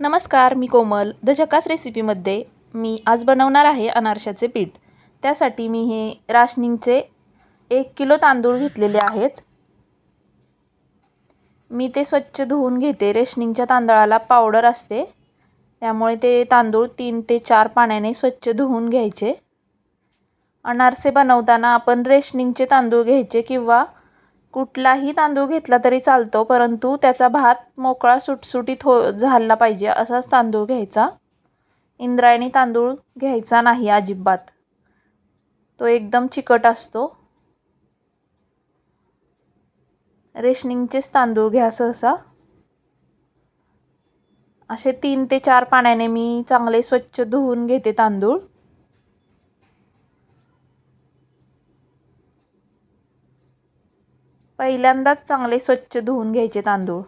नमस्कार मी कोमल. द झकास रेसिपीमध्ये मी आज बनवणार आहे अनारशाचे पीठ. त्यासाठी मी हे राशनिंगचे एक किलो तांदूळ घेतलेले आहेत. मी ते स्वच्छ धुवून घेते. रेशनिंगच्या तांदळाला पावडर असते. त्यामुळे ते तांदूळ तीन ते चार पाण्याने स्वच्छ धुवून घ्यायचे. अनारसे बनवताना आपण रेशनिंगचे तांदूळ घ्यायचे किंवा कुठलाही तांदूळ घेतला तरी चालतो परंतु त्याचा भात मोकळा सुटसुटीत हो झाला पाहिजे असाच तांदूळ घ्यायचा. इंद्रायणी तांदूळ घ्यायचा नाही अजिबात. तो एकदम चिकट असतो. रेशनिंगचेच तांदूळ घ्या सहसा. असे तीन ते चार पाण्याने मी चांगले स्वच्छ धुवून घेते तांदूळ. पहिल्यांदाच चांगले स्वच्छ धुवून घ्यायचे तांदूळ.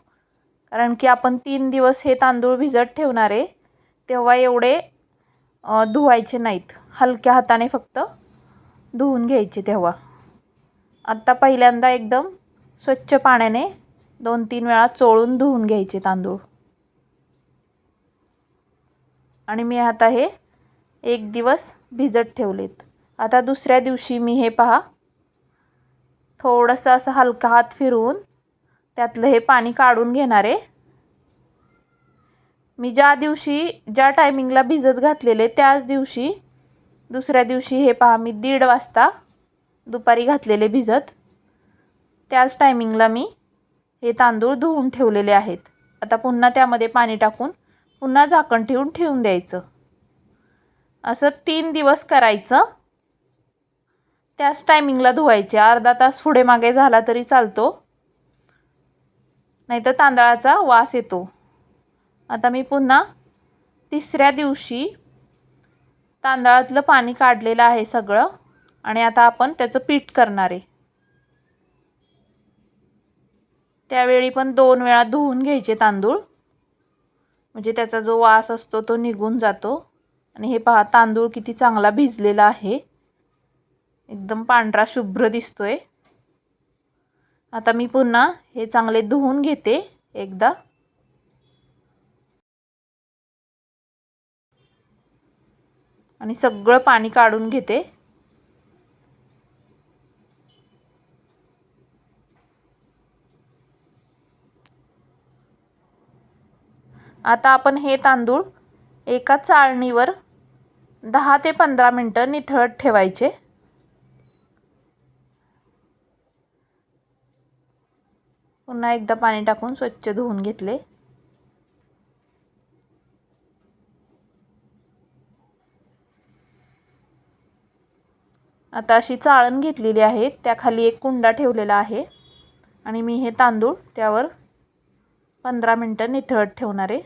कारण की आपण तीन दिवस हे तांदूळ भिजत ठेवणार आहे तेव्हा एवढे धुवायचे नाहीत. हलक्या हाताने फक्त धुवून घ्यायचे तेव्हा. आत्ता पहिल्यांदा एकदम स्वच्छ पाण्याने दोन तीन वेळा चोळून धुवून घ्यायचे तांदूळ. आणि मी आता हे एक दिवस भिजत ठेवलेत. आता दुसऱ्या दिवशी मी हे पहा थोडंसं असं हलका हात फिरवून त्यातलं हे पाणी काढून घेणार आहे. मी ज्या दिवशी ज्या टायमिंगला भिजत घातलेले त्याच दिवशी दुसऱ्या दिवशी हे पहा मी दीड वाजता दुपारी घातलेले भिजत त्याच टायमिंगला मी हे तांदूळ धुवून ठेवलेले आहेत. आता पुन्हा त्यामध्ये पाणी टाकून पुन्हा झाकण ठेवून ठेवून द्यायचं. असं तीन दिवस करायचं. त्याच टायमिंगला धुवायचे. अर्धा तास पुढे मागे झाला तरी चालतो. नाहीतर तांदळाचा वास येतो. आता मी पुन्हा तिसऱ्या दिवशी तांदळातलं पाणी काढलेलं आहे सगळं आणि आता आपण त्याचं पीठ करणार आहे. त्यावेळी पण दोन वेळा धुवून घ्यायचे तांदूळ. म्हणजे त्याचा जो वास असतो तो निघून जातो. आणि हे पहा तांदूळ किती चांगला भिजलेला आहे. एकदम पांढरा शुभ्र दिसतोय. आता मी पुन्हा हे चांगले धुवून घेते एकदा. आणि सगळं पाणी काढून घेते. आता आपण हे तांदूळ एका चाळणीवर दहा ते पंधरा मिनटं निथळत ठेवायचे. पुन्हा एकदा पाणी टाकून स्वच्छ धुवून घेतले. आता अशी चाळण घेतलेली आहे. त्याखाली एक कुंडा ठेवलेला आहे. आणि मी हे तांदूळ त्यावर पंधरा मिनटं निथळत ठेवणार आहे.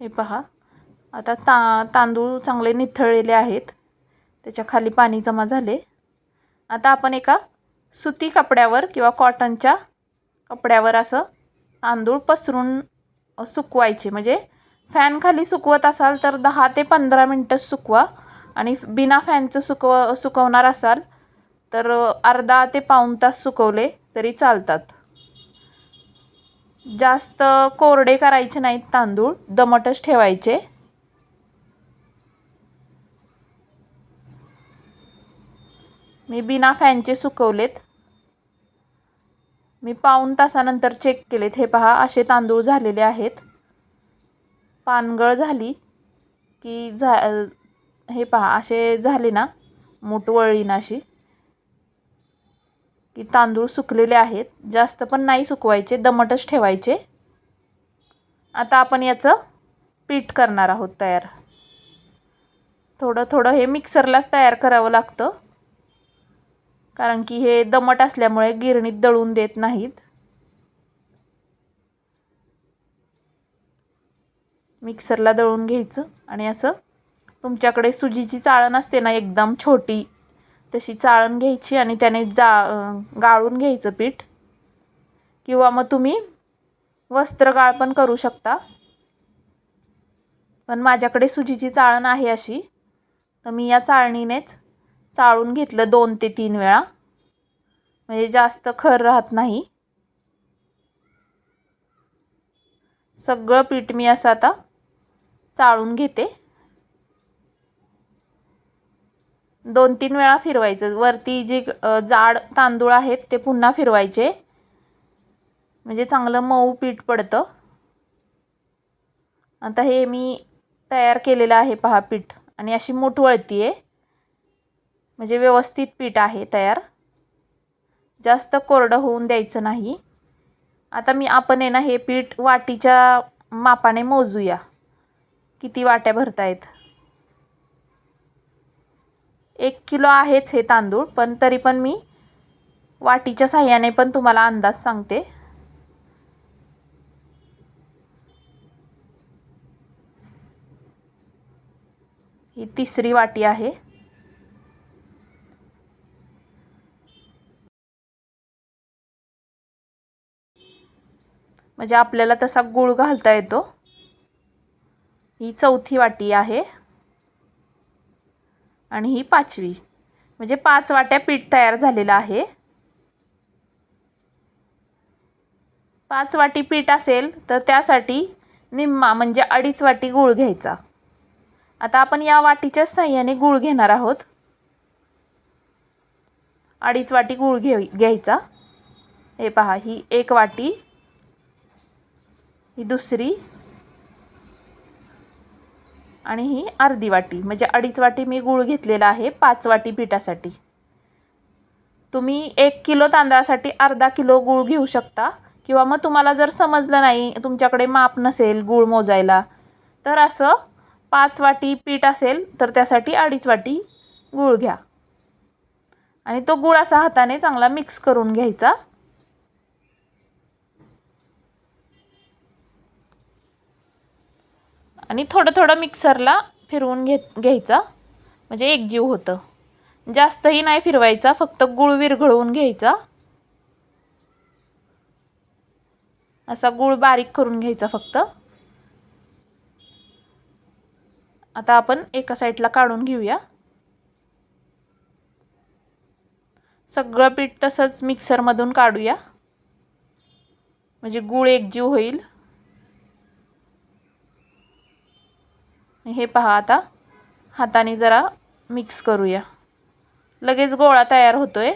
हे पहा. आता ता तांदूळ चांगले निथळलेले आहेत. त्याच्याखाली पाणी जमा झाले. आता आपण एका सुती कपड्यावर किंवा कॉटनच्या कपड्यावर असं तांदूळ पसरून सुकवायचे. म्हणजे फॅन खाली सुकवत असाल तर दहा ते पंधरा मिनटं सुकवा आणि बिना फॅनचं सुकव सुकवणार असाल तर अर्धा ते पाऊण तास सुकवले तरी चालतात. जास्त कोरडे करायचे नाहीत तांदूळ दमटच ठेवायचे. मी बिना फॅनचे सुकवलेत. मी पाऊण तासानंतर चेक केलेत. हे पहा असे तांदूळ झालेले आहेत. पानगळ झाली की झा हे पहा असे झाले ना मूठ वळली ना अशी की तांदूळ सुकलेले आहेत. जास्त पण नाही सुकवायचे दमटच ठेवायचे. आता आपण याचं पीठ करणार आहोत तयार. थोडं थोडं हे मिक्सरलाच तयार करावं लागतं. कारण की हे दमट असल्यामुळे गिरणीत दळून देत नाहीत. मिक्सरला दळून घ्यायचं आणि असं तुमच्याकडे सुजीची चाळण असते ना एकदम छोटी तशी चाळण घ्यायची आणि त्याने जा गाळून घ्यायचं पीठ. किंवा मग तुम्ही वस्त्रगाळ पण करू शकता. पण माझ्याकडे सुजीची चाळण आहे अशी तर मी या चाळणीनेच चाळून घेतलं दोन ते तीन वेळा. म्हणजे जास्त खर राहत नाही. सगळं पीठ मी असं आता चाळून घेते. दोन तीन वेळा फिरवायचं. वरती जे जाड तांदूळ आहेत ते पुन्हा फिरवायचे. म्हणजे चांगलं मऊ पीठ पडतं. आता हे मी तयार केलेलं आहे पहा पीठ. आणि अशी मूठ वळती आहे म्हणजे व्यवस्थित पीठ आहे तयार. जास्त कोरडं होऊन द्यायचं नाही. आता मी आपण आहे ना हे पीठ वाटीच्या मापाने मोजूया. किती वाट्या भरतायत? एक किलो आहेच हे तांदूळ पण तरी पण मी वाटीच्या साह्याने पण तुम्हाला अंदाज सांगते. ही तिसरी वाटी आहे. म्हणजे आपल्याला तसा गूळ घालता येतो. ही चौथी वाटी आहे. आणि ही पाचवी. म्हणजे पाच वाट्या पीठ तयार झालेलं आहे. पाच वाटी पीठ असेल तर त्यासाठी निम्मा म्हणजे अडीच वाटी गूळ घ्यायचा. आता आपण या वाटीच्या साह्याने गूळ घेणार आहोत. अडीच वाटी गूळ घे घ्यायचा. हे पहा ही एक वाटी. ही दुसरी आणि ही अर्धी वाटी म्हणजे अडीच वाटी मी गूळ घेतलेला आहे पाच वाटी पिठासाठी. तुम्ही एक किलो तांदळासाठी अर्धा किलो गूळ घेऊ शकता किंवा मग तुम्हाला जर समजलं नाही तुमच्याकडे माप नसेल गूळ मोजायला तर असं पाच वाटी पीठ असेल तर त्यासाठी अडीच वाटी गूळ घ्या. आणि तो गूळ असा हाताने चांगला मिक्स करून घ्यायचा. आणि थोडं थोडं मिक्सरला फिरवून घेत घ्यायचा. म्हणजे एकजीव होतं. जास्तही नाही फिरवायचा फक्त गूळ विरघळवून घ्यायचा. असा गूळ बारीक करून घ्यायचा फक्त. आता आपण एका साईडला काढून घेऊया. सगळं पीठ तसंच मिक्सरमधून काढूया. म्हणजे गूळ एकजीव होईल. हे पहा आता. हाताने जरा मिक्स करूया. लगेच गोळा तयार होतो आहे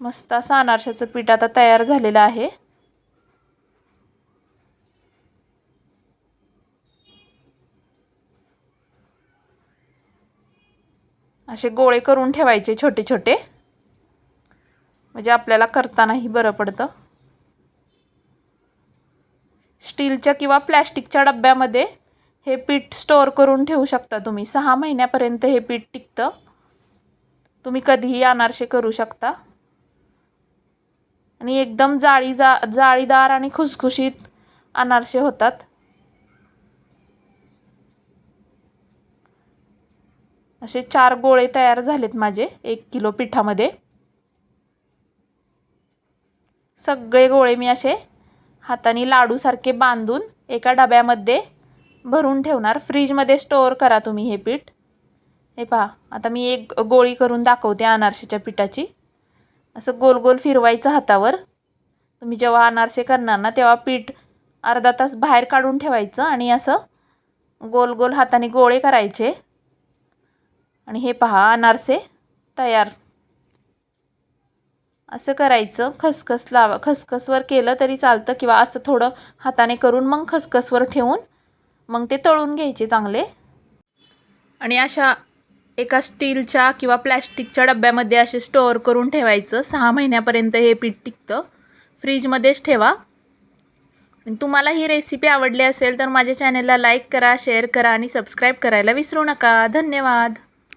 मस्त असं अनारशाचं पीठ आता तयार झालेलं आहे. असे गोळे करून ठेवायचे छोटे छोटे. म्हणजे आपल्याला करतानाही बरं पडतं. स्टीलच्या किंवा प्लॅस्टिकच्या डब्यामध्ये हे पीठ स्टोअर करून ठेवू शकता तुम्ही. सहा महिन्यापर्यंत हे पीठ टिकतं. तुम्ही कधीही अनारसे करू शकता. आणि एकदम जाळी जा जाळीदार आणि खुसखुशीत अनारसे होतात. असे चार गोळे तयार झालेत माझे एक किलो पिठामध्ये. सगळे गोळे मी असे हाताने लाडूसारखे बांधून एका डब्यामध्ये भरून ठेवणार. फ्रीजमध्ये स्टोअर करा तुम्ही हे पीठ. हे पहा आता मी एक गोळी करून दाखवते अनारसेच्या पिठाची. असं गोल गोल फिरवायचं हातावर. तुम्ही जेव्हा अनारसे करणार ना तेव्हा पीठ अर्धा तास बाहेर काढून ठेवायचं आणि असं गोल गोल हाताने गोळे करायचे. आणि हे पहा अनारसे तयार. असं करायचं खसखस लावा खसखसवर केलं तरी चालतं किंवा असं थोडं हाताने करून मग खसखसवर ठेवून मग ते तळून घ्यायचे चांगले. आणि अशा एका स्टीलच्या किंवा प्लॅस्टिकच्या डब्यामध्ये असे स्टोअर करून ठेवायचं. सहा महिन्यापर्यंत हे पीठ टिकतं. फ्रीजमध्येच ठेवा. तुम्हाला ही रेसिपी आवडली असेल तर माझ्या चॅनलला लाईक करा शेअर करा आणि सबस्क्राईब करायला विसरू नका. धन्यवाद.